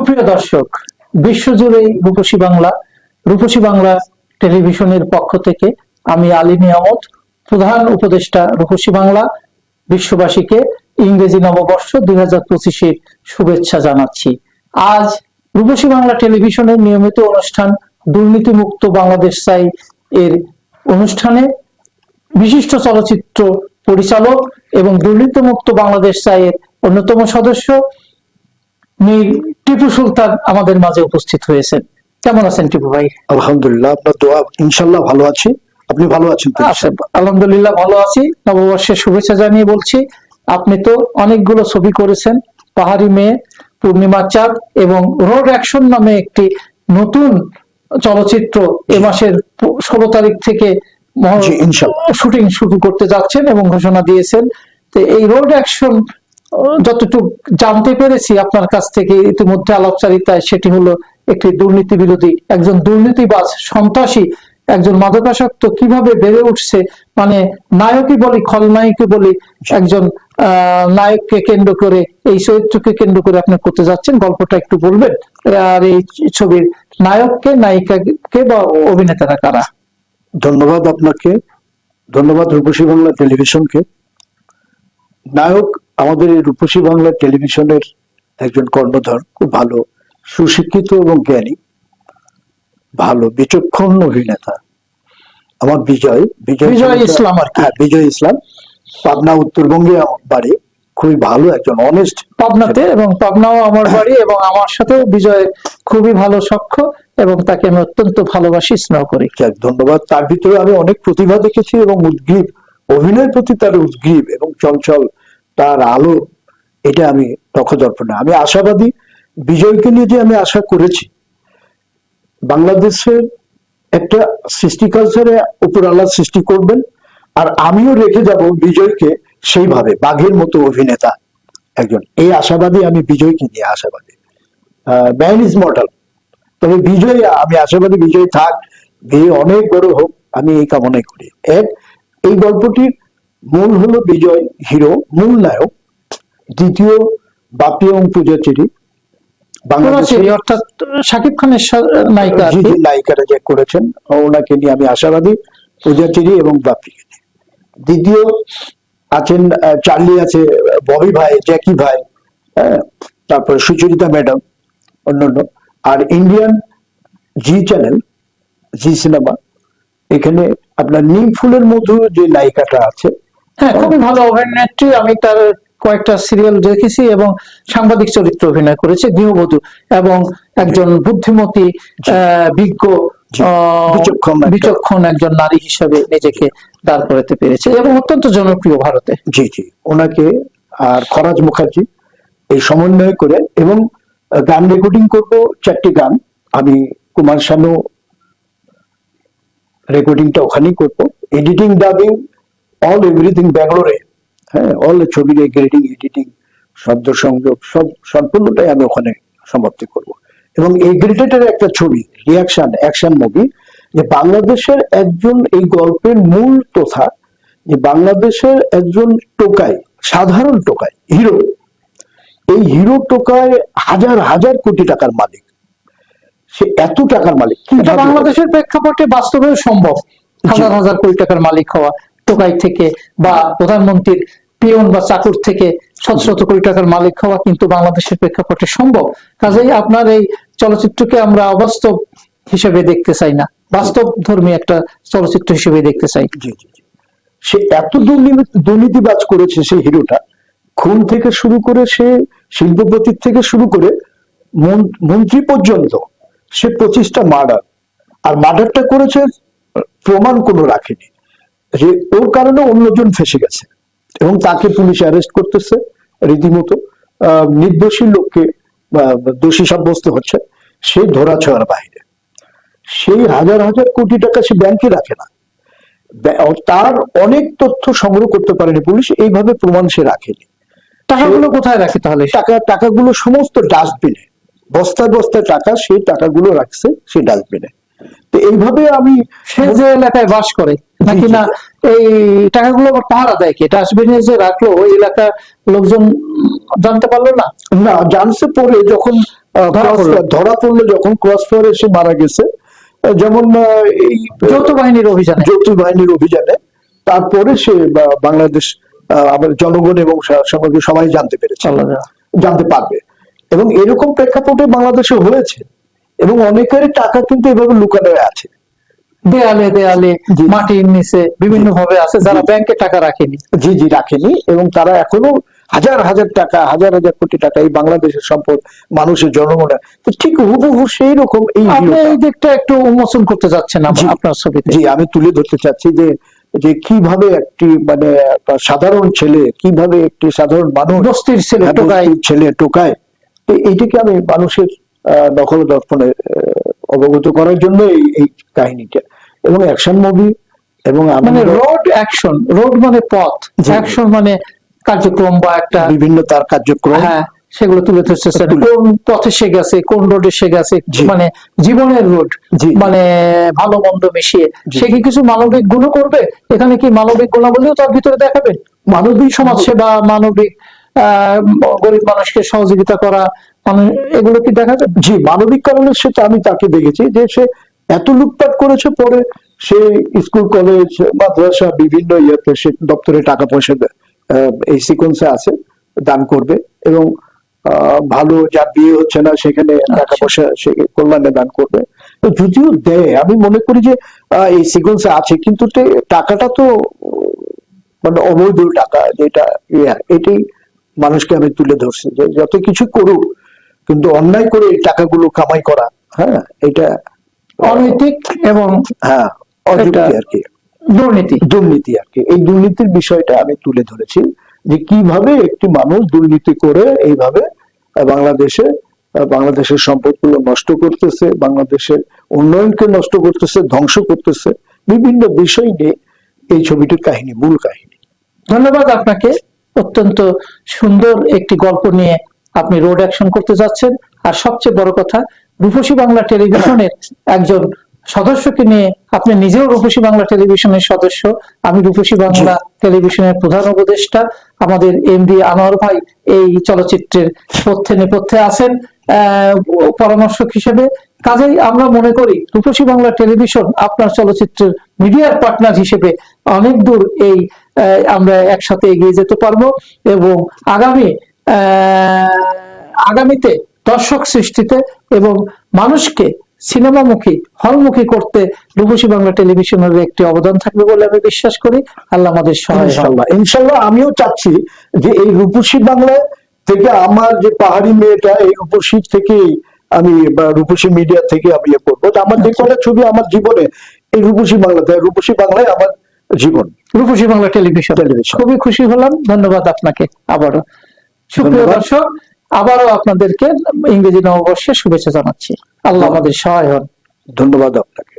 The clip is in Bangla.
সুপ্রিয় দর্শক বিশ্বজুড়ে রূপসী বাংলা রূপসী বাংলা টেলিভিশনের পক্ষ থেকে আমি আলী নিয়ামত, প্রধান উপদেষ্টা রূপসী বাংলা, বিশ্ববাসীকে ইংরেজি নববর্ষ দুই হাজার পঁচিশের শুভেচ্ছা জানাচ্ছি। আজ রূপসী বাংলা টেলিভিশনের নিয়মিত অনুষ্ঠান দুর্নীতিমুক্ত বাংলাদেশ চাই এর অনুষ্ঠানে বিশিষ্ট চলচ্চিত্র পরিচালক এবং দুর্নীতিমুক্ত বাংলাদেশ চাইয়ের অন্যতম সদস্য মীর টিপু সুলতান আমাদের মাঝে উপস্থিত হয়েছেন। কেমন আছেন টিপু ভাই? আলহামদুলিল্লাহ আপনার দোয়া ইনশাল্লাহ ভালো আছি। আপনি ভালো আছেন আলহামদুলিল্লাহ ভালো আছি। নববর্ষের শুভেচ্ছা জানিয়ে বলছি আপনি তো অনেকগুলো ছবি করেছেন পাহাড়ি মেয়ে পূর্ণিমা চাঁদ এবং রোড অ্যাকশন নামে একটি নতুন চলচ্চিত্র এ মাসের ষোলো তারিখ থেকে শুটিং শুরু করতে যাচ্ছেন এবং ঘোষণা দিয়েছেন। তো এই রোড অ্যাকশন যতটুকু জানতে পেরেছি আপনার কাছ থেকে ইতিমধ্যে আলাপচারিতায়, সেটি হলো একটি দুর্নীতি বিরোধী, একজন দুর্নীতিবাজ, সন্ত্রাসী, একজন মাদকাসক্ত কীভাবে বেড়ে উঠছে মানে নায়কই বলি খলনায়কই বলি, একজন নায়ককে কেন্দ্র করে, এই চরিত্রকে কেন্দ্র করে আপনি করতে যাচ্ছেন, গল্পটা একটু বলবেন, আর এই ছবির নায়ককে, নায়িকাকে বা অভিনেতারা কারা? ধন্যবাদ আপনাকে, ধন্যবাদ রূপসী বাংলা টেলিভিশনকে। নায়ক আমাদের এই রূপসী বাংলা টেলিভিশনের একজন কর্ণধার খুব ভালো সুশিক্ষিত এবং জ্ঞানী ভালো বিচক্ষণ অভিনেতা আমার বিজয় বিজয় বিজয় ইসলাম আর হ্যাঁ বিজয় ইসলাম পাবনা উত্তরবঙ্গে আমার বাড়ি খুবই ভালো একজন অনেস্ট পাবনাতে এবং পাবনাও আমার বাড়ি এবং আমার সাথেও বিজয় খুবই ভালো সখ্য এবং তাকে আমি অত্যন্ত ভালোবাসি স্নেহ করি। ধন্যবাদ। তার ভিতরে আমি অনেক প্রতিভা দেখেছি এবং উদ্গ্রীব অভিনয়ের প্রতি তার উদ্গ্রীব এবং চঞ্চল তার আলো, এটা আমি নখদর্পণে আমি আশাবাদী, বিজয়কে নিয়ে যে আমি আশা করেছি, বাংলাদেশের একটা সৃষ্টি কালচারে উপর আল্লাহ সৃষ্টি করবেন, আর আমিও রেখে যাব বিজয়কে সেইভাবে, বাঘের মতো অভিনেতা একজন। এই আশাবাদী আমি বিজয়কে নিয়ে আশাবাদী। ম্যান ইজ মর্টাল তবে বিজয়, আমি আশাবাদী বিজয় থাক, বিয়ে অনেক বড় হোক, আমি এই কামনাই করি। এক, এই গল্পটির মূল হলো বিজয় হিরো মূল নায়ক দ্বিতীয় বাপি এবং পূজাচেরি অর্থাৎ শাকিব খানের নায়িকা নায়িকারা যে করেছেন ওনাকে নিয়ে আমি আশাবাদী পূজাচেরি এবং বাপিকে নিয়ে। দ্বিতীয় আছেন চার্লি আছে ববি ভাই জ্যাকি ভাই হ্যাঁ তারপর সুচরিতা ম্যাডাম অন্যান্য। আর Indian Zee channel Zee cinema এখানে আপনার নিম ফুলের মধু যে নায়িকাটা আছে হ্যাঁ খুবই ভালো অভিনেত্রী আমি তার কয়েকটা সিরিয়াল দেখেছি এবং সাংবাদিক চরিত্র অভিনয় করেছে গৃহবধূ এবং একজন বুদ্ধিমতী বিজ্ঞ বিচক্ষণ একজন। নারী হিসাবে নিজেকে দাঁড় করাতে পেরেছে এবং অত্যন্ত জনপ্রিয় ভারতে। জি জি। ওনাকে আর খরাজ মুখার্জি এই সমন্বয় করে এবং গান রেকর্ডিং করব চারটি গান। আমি কুমার শানু রেকর্ডিংটা ওখানেই করব। এডিটিং ডাবিং অল এভরিথিং ব্যাঙ্গালোরে হ্যাঁ অল ছবির গ্রেডিং এডিটিং শব্দ সংযোগ সব সম্পূর্ণটাই আমি ওখানে সমাপ্তি করব। এবং এই গ্রেডেটের একটা ছবি রিয়াকশন অ্যাকশন মুভি যে বাংলাদেশের একজন এই গল্পের মূল তোথা যে বাংলাদেশের একজন টোকাই সাধারণ টোকাই হিরো। এই হিরো টোকায় হাজার হাজার কোটি টাকার মালিক। সে এত টাকার মালিক বাংলাদেশের প্রেক্ষাপটে বাস্তবেও সম্ভব হাজার হাজার কোটি টাকার মালিক হওয়া। টোকাই থেকে বা প্রধানমন্ত্রীর পিয়ন বা চাকুর থেকে শত শত কোটি টাকার মালিক হওয়া কিন্তু বাংলাদেশের প্রেক্ষাপটে সম্ভব। কাজেই আপনার এই চলচ্চিত্রকে আমরা অবাস্তব হিসেবে দেখতে চাই না। বাস্তব ধর্মী একটা চলচ্চিত্র হিসেবে দেখতে চাই। সে এত দুর্নীতিবাজ করেছে সেই হিরোটা। খুন থেকে শুরু করে সে শিল্পপতির থেকে শুরু করে মন- মন্ত্রী পর্যন্ত সে পঁচিশটা মার্ডার। আর মার্ডারটা করেছে, প্রমাণ কোনো রাখেনি। ওর কারণে অন্যজন ফেসে গেছে। এবং তাকে পুলিশ অ্যারেস্ট করতেছে রীতিমতো। নির্দোষী লোককে দোষী সাব্যস্ত হচ্ছে সে ধরা ছোঁয়ার বাইরে। সেই হাজার হাজার কোটি টাকা সে ব্যাংকে রাখে না। তার অনেক তথ্য সংগ্রহ করতে পারেনি পুলিশ এইভাবে প্রমাণ সে রাখেনি। টাকাগুলো কোথায় রাখে তাহলে? টাকা টাকাগুলো সমস্ত ডাস্টবিনে বস্তায় বস্তায় টাকা সেই টাকাগুলো রাখছে সেই ডাস্টবিনে। তো এইভাবে আমি সে যে এলাকায় বাস করে নাকি। না এই টাকাগুলো আবার পাহারা দেয় কি? ডাস্টবিনে যে রাখল ওই এলাকার লোকজন জানতে পারল না? না জানছে পরে যখন ধরা পড়ল। যখন ক্রস ফায়ার এসে মারা গেছে। যেমন এই যৌথ বাহিনীর অভিযানে। যৌথ বাহিনীর অভিযানে। তারপরে সে বাংলাদেশ আবার জনগণ এবং সবাই জানতে পেরেছে। জানতে পারবে। এবং এরকম প্রেক্ষাপটে বাংলাদেশে হয়েছে। এবং অনেকের টাকা কিন্তু এভাবে লুকানো আছে। দেয়ালে দেয়ালে মাটির নিচে বিভিন্ন ভাবে আছে যারা ব্যাংকে টাকা রাখেনি। জি জি রাখেনি এবং তারা এখনও হাজার হাজার টাকা হাজার হাজার কোটি টাকা এই বাংলাদেশের সম্পদ মানুষের জনগণের। তো ঠিক হুবহু সেই রকম এই এই দিকটা একটু উন্মোচন করতে যাচ্ছেন। আপনার ছবিতে। জি আমি তুলে ধরতে চাচ্ছি যে যে কীভাবে একটি মানে সাধারণ ছেলে কীভাবে একটি সাধারণ মানুষ বস্তির ছেলে টোকায়। ছেলে টোকায় তো এইটাকে আমি মানুষের দখল দর্পণে অবগত করার জন্য এই এই কাহিনীটা। এবং অ্যাকশন মুভি এবং মানে রোড অ্যাকশন রোড মানে পথ অ্যাকশন মানে কার্যক্রম বা একটা বিভিন্ন তার কার্যক্রম। হ্যাঁ সেগুলো তুলে তুলে- কোন পথে সে গেছে কোন রোডে সে গেছে মানে জীবনের রোড মানে ভালো মন্দ মিশিয়ে। সে কি কিছু মানবিক গুণ করবে? এখানে কি মানবিক গুণাবলীও তার ভিতরে দেখাবেন মানবিক সমাজ সেবা মানবিক আহ গরিব মানুষকে সহযোগিতা করা মানে এগুলো কি দেখা যায় জি মানবিক কারণে সাথে আমি তাকে দেখেছি যে সে এত লুটপাট করেছে পরে সে স্কুল কলেজ মাদ্রাসা বিভিন্ন ইয়েতে সে দপ্তরে টাকা পয়সা এই সিকোয়েন্সে আছে দান করবে এবং ভালো যার বিয়ে হচ্ছে না সেখানে টাকা পয়সা সে কল্যাণে দান করবে। তো যদিও দেয় আমি মনে করি যে এই সিকোয়েন্সে আছে কিন্তু টাকাটা তো মানে অবৈধ টাকা যেটা ইয়ে, এটাই মানুষকে আমি তুলে ধরছি যে যত কিছু করুক কিন্তু অন্যায় করে এই টাকাগুলো কামাই করা হ্যাঁ এটা অনৈতিক এবং হ্যাঁ অযুক্তি আর কি। দুর্নীতি। দুর্নীতি আর কি। এই দুর্নীতির বিষয়টা আমি তুলে ধরেছি যে কীভাবে একটি মানুষ দুর্নীতি করে এইভাবে বাংলাদেশে বাংলাদেশের সম্পদগুলো নষ্ট করতেছে বাংলাদেশের উন্নয়নকে নষ্ট করতেছে ধ্বংস করতেছে বিভিন্ন বিষয় নিয়ে এই ছবিটির কাহিনী মূল কাহিনী। ধন্যবাদ আপনাকে। অত্যন্ত সুন্দর একটি গল্প নিয়ে আপনি রোড অ্যাকশন করতে যাচ্ছেন। আর সবচেয়ে বড় কথা রূপসী বাংলা টেলিভিশনের একজন সদস্যকে নিয়ে আপনি নিজেও রূপসী বাংলা টেলিভিশনের সদস্য। আমি রূপসী বাংলা টেলিভিশনের প্রধান উপদেষ্টা। আমাদের এমডি আনোয়ার ভাই এই চলচ্চিত্রের পথ্যে নেপথ্যে আছেন আহ, পরামর্শক হিসেবে। কাজেই আমরা মনে করি রূপসী বাংলা টেলিভিশন আপনার চলচ্চিত্রের মিডিয়ার পার্টনার হিসেবে অনেক দূর এই আমরা একসাথে এগিয়ে যেতে পারব এবং আগামী আগামীতে দর্শক সৃষ্টিতে এবং মানুষকে সিনেমামুখী হলমুখী করতে রূপসী বাংলা টেলিভিশনের একটি অবদান থাকবে বলে আমি বিশ্বাস করি। আল্লাহ আমাদের সহায় ইনশাল্লাহ ইনশাল্লাহ আমিও চাচ্ছি যে এই রূপসী বাংলা থেকে আমার যে পাহাড়ি মেয়েটা এই রূপসী থেকে আমি রূপসী মিডিয়া থেকে আমি ইয়ে করব। আমার যে কটা ছবি আমার জীবনে এই রূপসী বাংলাতে রূপসী বাংলায় আমার জীবন। রূপসী বাংলা টেলিভিশন। টেলিভিশন। খুবই খুশি হলাম। ধন্যবাদ আপনাকে আবারও। সুপ্রিয়। দর্শক আবারও আপনাদেরকে ইংরেজি নববর্ষের শুভেচ্ছা জানাচ্ছি। আল্লাহ আমাদের সহায় হন। ধন্যবাদ আপনাকে।